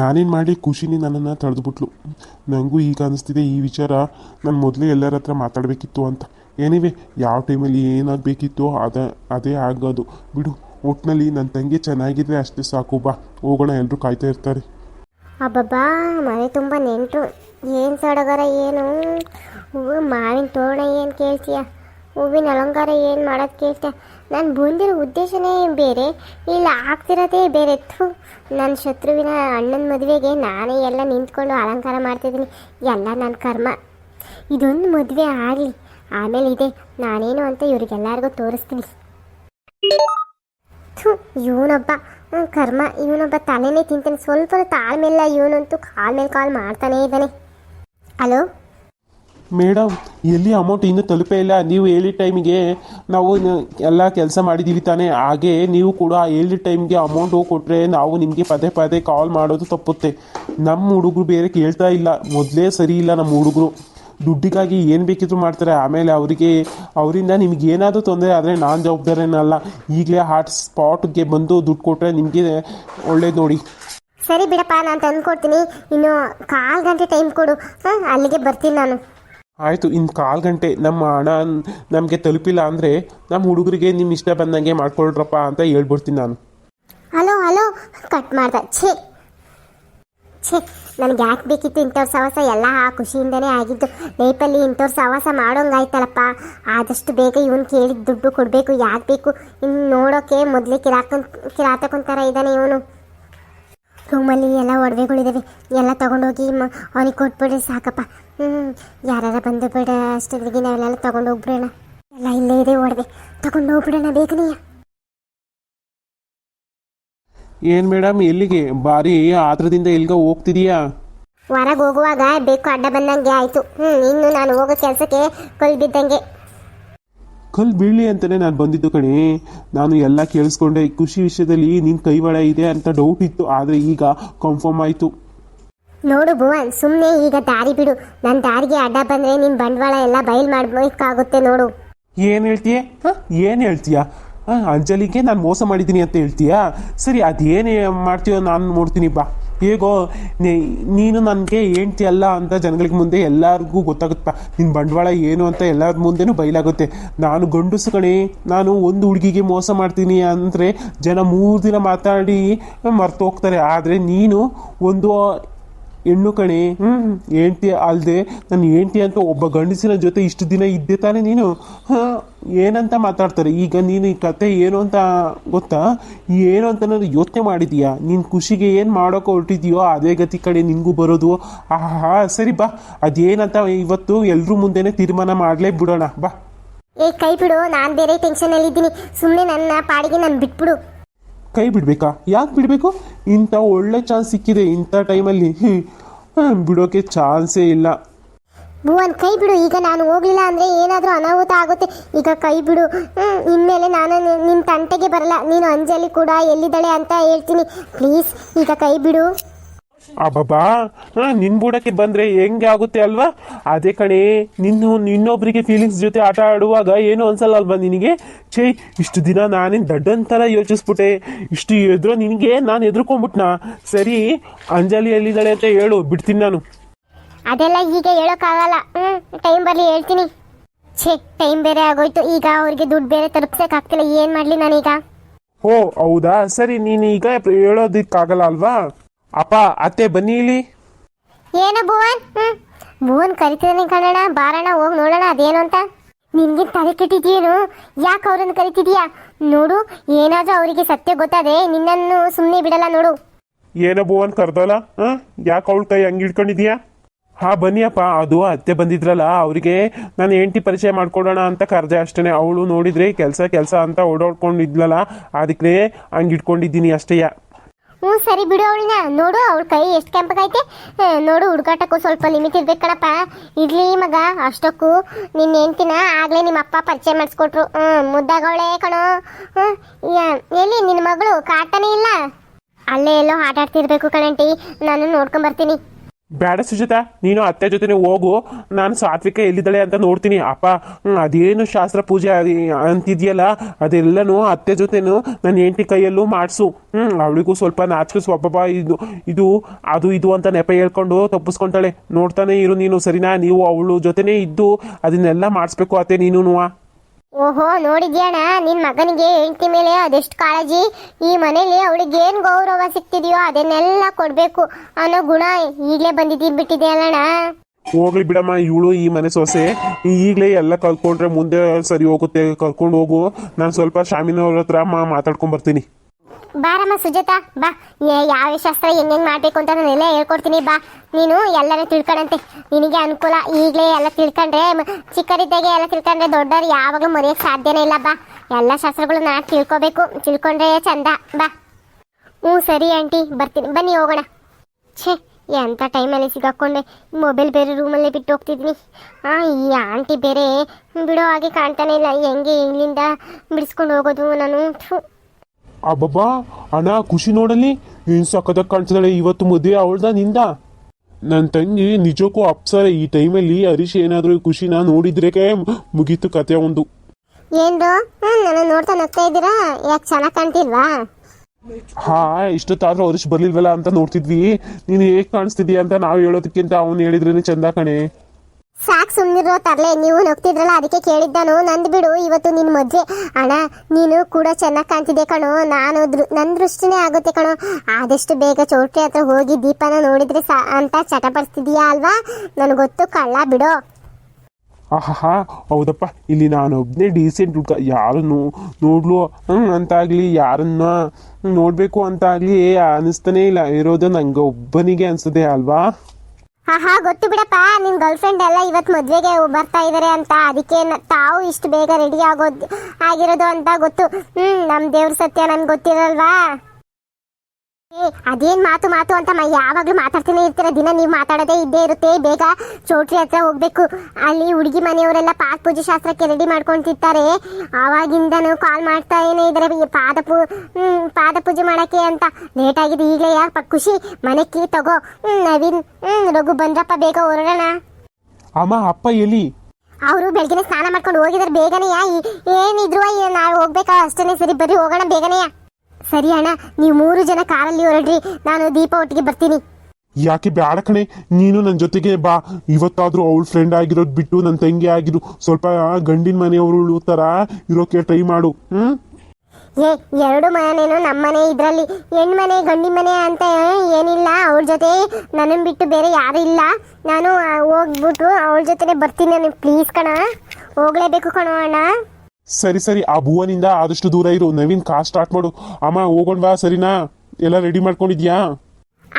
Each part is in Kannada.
ನಾನೇನು ಮಾಡಿ ಖುಷಿನೇ ನನ್ನನ್ನು ತಡೆದುಬಿಟ್ಲು ನನಗೂ ಈಗ ಅನಿಸ್ತಿದೆ, ಈ ವಿಚಾರ ನಾನು ಮೊದಲೇ ಎಲ್ಲರ ಹತ್ರ ಮಾತಾಡಬೇಕಿತ್ತು ಅಂತ. ಏನಿವೆ ಯಾವ ಟೈಮಲ್ಲಿ ಏನಾಗಬೇಕಿತ್ತು ಅದ, ಅದೇ ಆಗೋದು. ಬಿಡು ಒಟ್ಟಿನಲ್ಲಿ ನನ್ನ ತಂಗಿ ಚೆನ್ನಾಗಿದ್ರೆ ಅಷ್ಟೇ ಸಾಕು, ಬಾ, ಹೋಗೋಣ ಎಲ್ಲರೂ ಕಾಯ್ತಾ ಇರ್ತಾರೆ. ಅಬ್ಬಬ್ಬಾ, ಮನೆ ತುಂಬ ನೆಂಟರು ಏನು ಸಡಗರ, ಏನು? ಹೂವು, ಮಾವಿನ ತೋರಣ ಏನು ಕೇಳ್ತೀಯ? ಹೂವಿನ ಅಲಂಕಾರ ಏನು ಮಾಡೋದು ಕೇಳ್ತೀಯ ನಾನು ಬಂದಿರೋ ಉದ್ದೇಶನೇ ಬೇರೆ. ಇಲ್ಲ, ಆಗ್ತಿರೋದೇ ಬೇರೆ. ಥೂ ನನ್ನ ಶತ್ರುವಿನ ಅಣ್ಣನ ಮದುವೆಗೆ ನಾನೇ ಎಲ್ಲ ನಿಂತ್ಕೊಂಡು ಅಲಂಕಾರ ಮಾಡ್ತಿದ್ದೀನಿ. ಎಲ್ಲ ನನ್ನ ಕರ್ಮ. ಇದೊಂದು ಮದುವೆ ಆಗಲಿ. ಆಮೇಲೆ ಇದೆ, ನಾನೇನು ಅಂತ ಇವ್ರಿಗೆಲ್ಲರಿಗೂ ತೋರಿಸ್ತೀನಿ. ಥೂ, ಇವನೊಬ್ಬ. ಕರ್ಮ. ಇವನೊಬ್ಬ ತಲೆನೇ ತಿಂತಾನೆ. ಸ್ವಲ್ಪ ತಾಳ್ಮೆಲ್ಲ ಇವನಂತೂ ಕಾಲ್ ಮೇಲೆ ಕಾಲ್ ಮಾಡ್ತಾನೇ ಇದ್ದಾನೆ. ಹಲೋ? ಮೇಡಮ್ ಎಲ್ಲಿ ಅಮೌಂಟ್ ಇನ್ನೂ ತಲುಪೇ ಇಲ್ಲ. ನೀವು ಹೇಳಿದ ಟೈಮಿಗೆ ನಾವು ಎಲ್ಲ ಕೆಲಸ ಮಾಡಿದ್ದೀವಿ ತಾನೇ. ಹಾಗೆ ನೀವು ಕೂಡ ಹೇಳಿದ ಟೈಮ್ಗೆ ಅಮೌಂಟು ಕೊಟ್ಟರೆ ನಾವು ನಿಮಗೆ ಪದೇ ಪದೇ ಕಾಲ್ ಮಾಡೋದು ತಪ್ಪುತ್ತೆ. ನಮ್ಮ ಹುಡುಗರು ಬೇರೆ ಕೇಳ್ತಾ ಇಲ್ಲ. ಮೊದಲೇ ಸರಿ ಇಲ್ಲ ನಮ್ಮ ಹುಡುಗರು. ದುಡ್ಡಿಗಾಗಿ ಏನು ಬೇಕಿದ್ರು ಮಾಡ್ತಾರೆ. ಆಮೇಲೆ ಅವರಿಗೆ, ಅವರಿಂದ ನಿಮ್ಗೆ ಏನಾದರೂ ತೊಂದರೆ ಆದರೆ ನಾನು ಜವಾಬ್ದಾರಿನಲ್ಲ ಈಗಲೇ ಹಾಟ್ ಸ್ಪಾಟ್ಗೆ ಬಂದು ದುಡ್ಡು ಕೊಟ್ಟರೆ ನಿಮಗೆ ಒಳ್ಳೇದು ನೋಡಿ. ಸರಿ ಬಿಡಪ್ಪ, ನಾನು ತಂದು ಕೊಡ್ತೀನಿ ಇನ್ನು ಕಾಲು ಗಂಟೆ ಟೈಮ್ ಕೊಡು. ಹಾಂ, ಅಲ್ಲಿಗೆ ಬರ್ತೀನಿ ನಾನು. ಆಯಿತು ಇನ್ನು ಕಾಲು ಗಂಟೆ ನಮ್ಮ ಹಣ ನಮಗೆ ತಲುಪಿಲ್ಲ ಅಂದರೆ ನಮ್ಮ ಹುಡುಗರಿಗೆ ನಿಮ್ಮ ಇಷ್ಟ ಬಂದಂಗೆ ಮಾಡ್ಕೊಳ್ರಪ್ಪ ಅಂತ ಹೇಳ್ಬಿಡ್ತೀನಿ ನಾನು. ಹಲೋ ಹಲೋ, ಕಟ್ ಮಾಡ್ದೆ. ಛೇ ಛೇ, ನನಗೆ ಯಾಕೆ ಬೇಕಿತ್ತು ಇಂಥವ್ರ ಸಹವಾಸ? ಎಲ್ಲ ಆ ಖುಷಿಯಿಂದನೇ ಆಗಿದ್ದು. ಲೈಫಲ್ಲಿ ಇಂಥವ್ರ ಸಹವಾಸ ಮಾಡೋಂಗಾಯ್ತಲ್ಲಪ್ಪ. ಆದಷ್ಟು ಬೇಗ ಇವನು ಕೇಳಿದ ದುಡ್ಡು ಕೊಡಬೇಕು, ಯಾಕೆ ಬೇಕು? ಇನ್ನು ನೋಡೋಕೆ ಮೊದಲೇ ಕಿರಾಕ ಕಿರಾತಕೊಂತಾರ ಇದ್ದಾನೆ ಇವನು. ರೂಮಲ್ಲಿ ಎಲ್ಲ ಒಡವೆಗಳಿದ್ದಾವೆ ಎಲ್ಲ ತಗೊಂಡೋಗಿ ಮ ಅವನಿಗೆ ಕೊಟ್ಬಿಡ್ರಿ ಸಾಕಪ್ಪ. ಹ್ಞೂ ಯಾರು ಬಂದು ಬಿಡ ಅಷ್ಟೊತ್ತಿಗೆ ನಾವೆಲ್ಲ ತಗೊಂಡು ಹೋಗ್ಬಿಡೋಣ. ಎಲ್ಲ ಇಲ್ಲೇ ಇದೆ ಒಡವೆ. ತಗೊಂಡು ಹೋಗ್ಬಿಡೋಣ ಬೇಗನೆಯ ಏನು ಮೇಡಮ್ ಎಲ್ಲಿಗೆ? ಬಾರಿ ಆತ್ರದಿಂದ ಇಲ್ಲಿಗೆ ಹೋಗ್ತಿದೀಯಾ? ಹೊರಗೆ ಹೋಗುವಾಗ ಬೇಕು ಅಡ್ಡ ಬಂದಂಗೆ ಆಯಿತು. ಹ್ಞೂ ಇನ್ನು ನಾನು ಹೋಗೋ ಕೆಲಸಕ್ಕೆ ಕಲ್ ಬಿದ್ದಂಗೆ. ಕಲ್ ಬೀಳಿ ಅಂತಾನೆ ನಾನು ಬಂದಿದ್ದು ಕಣಿ. ನಾನು ಎಲ್ಲ ಕೇಳಿಸ್ಕೊಂಡೆ. ಖುಷಿ ವಿಷಯದಲ್ಲಿ ನಿನ್ನ ಕೈವಾಡ ಇದೆ ಅಂತ ಡೌಟ್ ಇತ್ತು ಆದ್ರೆ ಈಗ ಕನ್ಫರ್ಮ್ ಆಯ್ತು. ನೋಡು ಭುವನ್ ಸುಮ್ಮನೆ ಈಗ ದಾರಿ ಬಿಡು. ನನ್ನ ದಾರಿಗೆ ಅಡ್ಡ ಬಂದ್ರೆ ನಿನ್ನ ಬಂಡವಾಳ ಎಲ್ಲ ಬಯಲ್ ಮಾಡಬೇಕಾಗುತ್ತೆ ನೋಡು. ಏನು ಹೇಳ್ತೀಯ? ಏನು ಹೇಳ್ತೀಯ? ಅಂಜಲಿಗೆ ನಾನು ಮೋಸ ಮಾಡಿದ್ದೀನಿ ಅಂತ ಹೇಳ್ತೀಯಾ? ಸರಿ ಅದೇನೇ ಮಾಡ್ತೀಯೋ ನಾನು ನೋಡ್ತೀನಿ ಬಾ. ಹೇಗೋ ನೀನು ನನಗೆ ಅಲ್ಲ ಅಂತ ಜನಗಳಿಗೆ ಮುಂದೆ ಎಲ್ಲರಿಗೂ ಗೊತ್ತಾಗುತ್ತಪ್ಪ ನಿನ್ನ ಬಂಡವಾಳ ಏನು ಅಂತ ಎಲ್ಲರ ಮುಂದೆನೂ ಬಯಲಾಗುತ್ತೆ ನಾನು ಗಂಡಸು ಕಣೆ, ನಾನು ಒಂದು ಹುಡುಗಿಗೆ ಮೋಸ ಮಾಡ್ತೀನಿ ಅಂದರೆ ಜನ ಮೂರು ದಿನ ಮಾತಾಡಿ ಮರ್ತು ಹೋಗ್ತಾರೆ ಆದರೆ ನೀನು ಒಂದು ಹೆಣ್ಣು ಕಣಿ ಹ್ಞೂ ಹೆಂಡ್ತಿ ಅಲ್ಲದೆ ನನ್ನ ಹೆಂಡ್ತಿ ಅಂತ ಒಬ್ಬ ಗಂಡಸಿನ ಜೊತೆ ಇಷ್ಟು ದಿನ ಇದ್ದೆ ತಾನೇ ನೀನು? ಹಾಂ ಏನಂತ ಮಾತಾಡ್ತಾರೆ? ಈಗ ನೀನು ಈ ಕತೆ ಏನು ಅಂತ ಗೊತ್ತಾ? ಏನು ಅಂತ ನಾನು ಯೋಚನೆ ಮಾಡಿದೀಯಾ? ನಿನ್ನ ಖುಷಿಗೆ ಏನು ಮಾಡೋಕೆ ಹೊರಟಿದೆಯೋ ಅದೇ ಗತಿ ಕಡೆ ನಿನಗೂ ಬರೋದು. ಆಹಾ ಸರಿ ಬಾ. ಅದೇನಂತ ಇವತ್ತು ಎಲ್ಲರೂ ಮುಂದೆನೇ ತೀರ್ಮಾನ ಮಾಡಲೇ ಬಿಡೋಣ. ಬಾ. ಏ ಕೈ ಬಿಡು. ನಾನು ಬೇರೆ ಟೆನ್ಷನಲ್ಲಿದ್ದೀನಿ ಸುಮ್ಮನೆ ನನ್ನ ಪಾಡಿಗೆ ನಾನು ಬಿಟ್ಬಿಡು. ಕೈ ಬಿಡಬೇಕಾ? ಯಾಕೆ ಬಿಡಬೇಕು? ಇಂಥ ಒಳ್ಳೆ ಚಾನ್ಸ್ ಸಿಕ್ಕಿದೆ ಇಂಥ ಟೈಮಲ್ಲಿ ಬಿಡೋಕೆ ಚಾನ್ಸೇ ಇಲ್ಲ. ಭುವನ್, ಕೈ ಬಿಡು. ಈಗ ನಾನು ಹೋಗ್ಲಿಲ್ಲ ಅಂದರೆ ಏನಾದರೂ ಅನಾಹುತ ಆಗುತ್ತೆ. ಈಗ ಕೈ ಬಿಡು. ಇನ್ಮೇಲೆ ನಾನು ನಿಮ್ಮ ತಂಟೆಗೆ ಬರಲ್ಲ. ನೀನು ಅಂಜಲಿ ಕೂಡ ಎಲ್ಲಿದ್ದಾಳೆ ಅಂತ ಹೇಳ್ತೀನಿ. ಪ್ಲೀಸ್ ಈಗ ಕೈ ಬಿಡು. ಅಬ್ಬಬ್ಬಾ ನಿನ್ ಬುಡಕ್ಕೆ ಬಂದ್ರೆ ಹೆಂಗೆ ಆಗುತ್ತೆ ಅಲ್ವಾ? ಅದೇ ಕಣೆ ನಿನ್ನ ಇನ್ನೊಬ್ಬರಿಗೆ ಫೀಲಿಂಗ್ಸ್ ಜೊತೆ ಆಟ ಆಡುವಾಗ ಏನು ಅನ್ಸಲ್ಲ ಅಲ್ವಾ ನಿನಗೆ? ಛೇ ಇಷ್ಟು ದಿನ ನಾನೇನು ದಡ್ಡಂತರ ಯೋಚಿಸ್ಬಿಟ್ಟೆ. ಇಷ್ಟು ಎದುರು ನಿನಗೆ ನಾನು ಎದುರ್ಕೊಂಡ್ಬಿಟ್ನಾ ಸರಿ ಅಂಜಲಿ ಎಲ್ಲಿದ್ದಾಳೆ ಅಂತ ಹೇಳು ಬಿಡ್ತೀನಿ ನಾನು. ಅದೆಲ್ಲ ಈಗ ಹೇಳೋಕ್ಕಾಗಲ್ಲ. ಹ್ಞೂ ಟೈಮ್ ಬರಲಿ ಹೇಳ್ತೀನಿ. ಛೇ ಟೈಮ್ ಬೇರೆ ಆಗೋಯ್ತು. ಈಗ ಅವ್ರಿಗೆ ದುಡ್ಡು ಬೇರೆ ತಲುಪ್ಸೋಕ್ಕಾಗ್ತಿಲ್ಲ. ಏನು ಮಾಡಲಿ ನಾನೀಗ? ಓ ಹೌದಾ? ಸರಿ ನೀನು ಈಗ ಹೇಳೋದಕ್ಕಾಗಲ್ಲ ಅಲ್ವಾ? ಅಪ್ಪ ಅತ್ತೆ ಬನ್ನಿ ಇಲ್ಲಿ. ಏನು ಭುವನ್? ಹ್ಞೂ ಭುವನ್ ಕರಿತಿದ್ದಾನೆ ಕಣಣ್ಣ ಬಾರಣ ಹೋಗಿ ನೋಡೋಣ ಅದೇನು ಅಂತ. ನಿನ್ಗೆ ತಲೆ ಕೆಟ್ಟಿದ್ಯೇನು? ಯಾಕೆ ಅವ್ರನ್ನ ಕರಿತಿದ್ಯಾ? ನೋಡು ಏನಾದ್ರೂ ಅವರಿಗೆ ಸತ್ಯ ಗೊತ್ತಾದೆ ನಿನ್ನನ್ನು ಸುಮ್ಮನೆ ಬಿಡಲ್ಲ ನೋಡು. ಏನೋ ಭುವನ್ ಕರ್ದಲ್ಲ? ಹಾ? ಯಾಕೆ ಅವಳು ಕೈ ಹಂಗೆ ಹಿಡ್ಕೊಂಡಿದ್ಯಾ? ಹಾ ಬನ್ನಿ ಅಪ್ಪ ಅದು ಅತ್ತೆ ಬಂದಿದ್ರಲ್ಲ ಅವರಿಗೆ ನಾನು ಹೆಂಡತಿ ಪರಿಚಯ ಮಾಡ್ಕೊಡೋಣ ಅಂತ ಕರೆದೆ ಅಷ್ಟೇ ಅವಳು ನೋಡಿದ್ರೆ ಕೆಲಸ ಕೆಲಸ ಅಂತ ಓಡಾಡ್ಕೊಂಡಿದ್ಲಲ್ಲ ಅದಕ್ಕೆ ಹಂಗೆ ಇಟ್ಕೊಂಡಿದ್ದೀನಿ ಅಷ್ಟೇ ಹ್ಞೂ, ಸರಿ ಬಿಡು ಅವಳನ್ನ ನೋಡು, ಅವಳ ಕೈ ಎಷ್ಟು ಕೆಂಪಗೈತೆ. ನೋಡು ಹುಡುಗಾಟಕ್ಕೂ ಸ್ವಲ್ಪ ಲಿಮಿಟ್ ಇರ್ಬೇಕು ಕಣಪ್ಪ. ಇರ್ಲಿ ಮಗ, ಅಷ್ಟಕ್ಕೂ. ನಿನ್ನ ಹೆಂಡ್ತಿನ ಆಗಲೇ ನಿಮ್ಮ ಅಪ್ಪ ಪರಿಚಯ ಮಾಡಿಸ್ಕೊಟ್ರು. ಹ್ಞೂ ಮುದ್ದಾಗವಳೆ ಕಣೋ. ಹ್ಞೂ ಎಲ್ಲಿ, ನಿನ್ನ ಮಗಳು ಕಾಟನೇ ಇಲ್ಲ? ಅಲ್ಲೇ ಎಲ್ಲೋ ಆಟ ಆಡ್ತಿರ್ಬೇಕು ಕಣಂಟಿ. ನಾನು ನೋಡ್ಕೊಂಬರ್ತೀನಿ. ಬೇಡ ಸುಜಾತ, ನೀನು ಅತ್ತೆ ಜೊತೆನೆ ಹೋಗು. ನಾನು ಸಾತ್ವಿಕ ಎಲ್ಲಿದ್ದಾಳೆ ಅಂತ ನೋಡ್ತೀನಿ. ಅಪ್ಪ ಅದೇನು ಶಾಸ್ತ್ರ ಪೂಜೆ ಅಂತಿದೆಯಲ್ಲ? ಅದೆಲ್ಲನೂ ಅತ್ತೆ ಜೊತೆನು ನನ್ನ ಹೆಂಡತಿ ಕೈಯಲ್ಲೂ ಮಾಡಿಸು. ಹ್ಞೂ ಅವಳಿಗೂ ಸ್ವಲ್ಪ ನಾಚಿಕೆ ಸ್ವಭಾವ ಇದು ಇದು, ಅದು, ಇದು ಅಂತ ನೆಪ ಹೇಳ್ಕೊಂಡು ತಪ್ಪಿಸ್ಕೊಂತಾಳೆ ನೋಡ್ತಾನೆ ಇರು ನೀನು, ಸರಿನಾ? ನೀವು ಅವಳು ಜೊತೆನೇ ಇದ್ದು ಅದನ್ನೆಲ್ಲ ಮಾಡಿಸ್ಬೇಕು ಅತ್ತೆ ನೀನು ಓಹೋ ನೋಡಿದ್ಯಾಣ ನಿನ್ ಮಗನಿಗೆ ಹೆಂಡತಿ ಮೇಲೆ ಅದೆಷ್ಟು ಕಾಳಜಿ? ಈ ಮನೇಲಿ ಅವಳಿಗೆ ಏನ್ ಗೌರವ ಸಿಗ್ತಿದೆಯೋ ಅದನ್ನೆಲ್ಲ ಕೊಡ್ಬೇಕು ಅನ್ನೋ ಗುಣ ಈಗಲೇ ಬಂದಿದ್ದೀನಿ ಬಿಟ್ಟಿದೆ ಅಲ್ಲಣ್ಣ. ಹೋಗ್ಲಿ ಬಿಡಮ್ಮ, ಇವಳು ಈ ಮನೆ ಸೊಸೆ. ಈಗಲೇ ಎಲ್ಲ ಕಲ್ಕೊಂಡ್ರೆ ಮುಂದೆ ಸರಿ ಹೋಗುತ್ತೆ. ಕರ್ಕೊಂಡು ಹೋಗು. ನಾನು ಸ್ವಲ್ಪ ಶಾಮಿನವ್ರ ಹತ್ರ ಮಾತಾಡ್ಕೊಂಡ್ ಬರ್ತೀನಿ. ಬಾರಮ್ಮ ಸುಜಾತ, ಬಾ. ಯಾವ ಶಾಸ್ತ್ರ ಹೆಂಗ್ ಮಾಡಬೇಕು ಅಂತ ಎಲ್ಲ ಹೇಳ್ಕೊಡ್ತೀನಿ, ಬಾ. ನೀನು ಎಲ್ಲರೂ ತಿಳ್ಕೊಳಂತೆ ನಿನಗೆ ಅನುಕೂಲ ಈಗಲೇ ಎಲ್ಲ ತಿಳ್ಕೊಂಡ್ರೆ ಚಿಕ್ಕರಿದ್ದಾಗೆ ಎಲ್ಲ ತಿಳ್ಕೊಂಡ್ರೆ ದೊಡ್ಡವ್ರು ಯಾವಾಗಲೂ ಮರೆಯೋಕ್ಕೆ ಸಾಧ್ಯನೇ ಇಲ್ಲ, ಬಾ. ಎಲ್ಲ ಶಾಸ್ತ್ರಗಳು ನಾ ತಿಳ್ಕೊಬೇಕು. ತಿಳ್ಕೊಂಡ್ರೆ ಚಂದ, ಬಾ. ಹ್ಞೂ, ಸರಿ ಆಂಟಿ, ಬರ್ತೀನಿ. ಬನ್ನಿ, ಹೋಗೋಣ. ಛೇ ಎಂಥ ಟೈಮಲ್ಲಿ ಸಿಗಾಕೊಂಡೆ. ಮೊಬೈಲ್ ಬೇರೆ ರೂಮಲ್ಲೇ ಬಿಟ್ಟು ಹೋಗ್ತಿದ್ನಿ ಹಾಂ ಈ ಆಂಟಿ ಬೇರೆ ಬಿಡೋ ಹಾಗೆ ಕಾಣ್ತಾನೆ ಇಲ್ಲ. ಹೆಂಗೆ ಇಲ್ಲಿಂದ ಬಿಡಿಸ್ಕೊಂಡು ಹೋಗೋದು ನಾನು. ಅಬ್ಬಬ್ಬಾ ಅಣ್ಣ ಖುಷಿ ನೋಡಲಿ. ಏನು ಸಕ್ಕದಾಗ ಕಾಣ್ತಿದ್ದಾಳೆ ಇವತ್ತು ಮದುವೆ ಅವಳ್ದ ನಿಂದ. ನನ್ನ ತಂಗಿ ನಿಜಕ್ಕೂ ಅಪ್ಸರ ಈ ಟೈಮಲ್ಲಿ ಹರೀಶ್ ಏನಾದರೂ ಖುಷಿನ ನೋಡಿದ್ರೆ ಮುಗೀತು ಕತೆ ಒಂದು. ಏನ್ರು ನಾನು ನನ್ನ ನೋಡ್ತಾ ನಗ್ತಾ ಇದ್ದೀರಾ? ಯಾಕೆ ಚೆನ್ನಾಗಿ ಕಾಣ್ತಿಲ್ವಾ? ಹಾ ಇಷ್ಟೊತ್ತಾದ್ರೂ ಹರೀಶ್ ಬರ್ಲಿಲ್ವಲ್ಲ ಅಂತ ನೋಡ್ತಿದ್ವಿ. ನೀನು ಹೇಗ್ ಕಾಣಿಸ್ತಿದ್ಯಾ ಅಂತ ನಾವು ಹೇಳೋದಕ್ಕಿಂತ ಅವ್ನು ಹೇಳಿದ್ರೇನೆ ಚಂದ ಕಣೆ. ಸಾಕ್ ಸುಮ್ನಿರೋ ತರ್ಲೆ, ನೀವು ನಗ್ತಿದ್ರಲ್ಲ, ಅದಕ್ಕೆ ಕೇಳಿದ್ದಾನು. ನಂದು ಬಿಡು, ಇವತ್ತು ನಿನ್ ಮದ್ವೆ ಅಣ್ಣ, ನೀನು ಕೂಡ ಚೆನ್ನಾಗಿ ಕಾಣ್ತಿದೆ ಕಣೋ. ನಾನು ನನ್ನ ನನ್ ದೃಷ್ಟಿನೇ ಆಗುತ್ತೆ ಕಣೋ. ಆದಷ್ಟು ಬೇಗ ಚೌಟ್ರಿ ಹತ್ರ ಹೋಗಿ ದೀಪನ ನೋಡಿದ್ರೆ ಸಾ, ಅಂತ ಚಟಪಡಿಸ್ತಿದೀಯಾ ಅಲ್ವಾ? ನನ್ ಗೊತ್ತು ಕಳ್ಳ, ಬಿಡು. ಆಹಾ ಹೌದಪ್ಪ. ಇಲ್ಲಿ ನಾನು ಒಬ್ಬನೇ ಡೀಸೆಂಟ್ ಹುಡುಗ. ಯಾರನ್ನು ನೋಡ್ಲು ಅಂತಾಗ್ಲಿ, ಯಾರನ್ನ ನೋಡ್ಬೇಕು ಅಂತಾಗ್ಲಿ ಅನಿಸ್ತಾನೆ ಇಲ್ಲ. ಇರೋದು ನಂಗೆ ಒಬ್ಬನಿಗೆ ಅನ್ಸದೆ ಅಲ್ವಾ? ಹಾ ಹಾ, ಗೊತ್ತು ಬಿಡಪ್ಪ. ನಿನ್ ಗರ್ಲ್ ಫ್ರೆಂಡ್ ಎಲ್ಲ ಇವತ್ತು ಮದ್ವೆಗೆ ಬರ್ತಾ ಇದಾರೆ ಅಂತ. ಅದಕ್ಕೆ ತಾವು ಇಷ್ಟು ಬೇಗ ರೆಡಿ ಆಗೋದು ಆಗಿರೋದು ಅಂತ ಗೊತ್ತು. ಹ್ಮ್, ನಮ್ ದೇವ್ರ ಸತ್ಯ ನನ್ಗೆ ಗೊತ್ತಿರಲ್ವಾ? ಅದೇನ್ ಮಾತು ಮಾತು ಅಂತ ಯಾವಾಗ್ಲೂ ಮಾತಾಡ್ತಾನೆ ಇರ್ತೀರ. ದಿನ ನೀವು ಮಾತಾಡೋದೇ ಇದ್ದೇ ಇರುತ್ತೆ. ಬೇಗ ಚೌಟ್ರಿ ಹತ್ರ ಹೋಗ್ಬೇಕು. ಅಲ್ಲಿ ಹುಡುಗಿ ಮನೆಯವರೆಲ್ಲ ಪಾದ ಪೂಜೆ ಶಾಸ್ತ್ರಕ್ಕೆ ರೆಡಿ ಮಾಡ್ಕೊಂತಿರ್ತಾರೆ. ಆವಾಗಿಂದನು ಕಾಲ್ ಮಾಡ್ತಾ ಏನೇ ಇದಾರೆ ಪಾದ ಪೂ ಹ್ಮ್ ಪಾದ ಪೂಜೆ ಮಾಡಕ್ಕೆ ಅಂತ. ಲೇಟ್ ಆಗಿದೆ ಈಗಲೇ ಯಾಕೆ ಖುಷಿ. ಮನೆ ಕೀ ತಗೋ. ಹ್ಮ್ ನವೀನ್. ಹ್ಮ್ ರಘು ಬಂದ್ರಪ್ಪ ಬೇಗ ಹೊರಡೋಣ. ಅಮ್ಮ ಅಪ್ಪ ಎಲ್ಲಿ? ಅವರು ಬೆಳಗ್ಗೆ ಸ್ನಾನ ಮಾಡ್ಕೊಂಡು ಹೋಗಿದಾರೆ. ಬೇಗನೆಯ? ಏನಿದ್ರು ನಾವು ಹೋಗ್ಬೇಕಾ? ಅಷ್ಟೇನೆ ಸರಿ ಬರ್ರಿ ಹೋಗೋಣ ಬೇಗನೆಯ? ಸರಿ ಅಣ್ಣ ನೀವು ಮೂರು ಜನ ಕಾರಲ್ಲಿ ಹೊರಡ್ರಿ ನಾನು ದೀಪ ಒಟ್ಟಿಗೆ ಬರ್ತೀನಿ. ಯಾಕೆ ಬ್ಯಾಡ ಕಣೆ ನೀನು ನನ್ನ ಜೊತೆಗೆ ಬಾ. ಇವತ್ತಾದ್ರೂ ಅವಳ ಫ್ರೆಂಡ್ ಆಗಿರೋದು ಬಿಟ್ಟು ನನ್ನ ತಂಗಿ ಆಗಿರು ಸ್ವಲ್ಪ ಗಂಡಿನ ಮನೆಯವರು ತರ ಇರೋಕೆ ಟ್ರೈ ಮಾಡು. ಹ್ಮ್? ಏ ಎರಡು ಮನೆನೂ ನಮ್ಮ ಮನೆ ಇದರಲ್ಲಿ. ಹೆಣ್ಣು ಮನೆ ಗಂಡಿನ ಮನೆ ಅಂತ ಏನಿಲ್ಲ ಅವಳ ಜೊತೆ ನನ್ನನ್ನು ಬಿಟ್ಟು ಬೇರೆ ಯಾರು ಇಲ್ಲ. ನಾನು ಹೋಗ್ಬಿಟ್ಟು ಅವಳ ಜೊತೆನೆ ಬರ್ತೀನಿ ನನಗೆ ಪ್ಲೀಸ್ ಕಣ ಹೋಗ್ಲೇಬೇಕು ಕಣೋ ಅಣ್ಣ. ಸರಿ ಸರಿ, ಆ ಭುವನಿಂದ ಆದಷ್ಟು ದೂರ ಇರು. ನವೀನ್ ಕಾರ್ ಸ್ಟಾರ್ಟ್ ಮಾಡು. ಅಮ್ಮ ಹೋಗೋಣವಾ ಸರಿನಾ? ಎಲ್ಲ ರೆಡಿ ಮಾಡ್ಕೊಂಡಿದ್ಯಾ?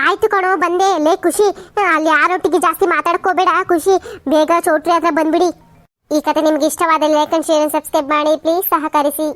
ಆಯ್ತು ಕಣೋ, ಬಂದೆ. ಲೇ, ಖುಷಿ. ಅಲ್ಲಿ ಯಾರೊಟ್ಟಿಗೆ ಜಾಸ್ತಿ ಮಾತಾಡ್ಕೋಬೇಡ ಖುಷಿ. ಬೇಗ ಚೌಟ್ರಿ ಹತ್ರ ಬಂದ್ಬಿಡಿ. ಈ ಕತೆ ನಿಮ್ಗೆ ಇಷ್ಟವಾದ ಲೈಕ್ ಅಂಡ್ ಶೇರ್ ಸಬ್ಸ್ಕ್ರೈಬ್ ಮಾಡಿ. ಪ್ಲೀಸ್ ಸಹಕರಿಸಿ.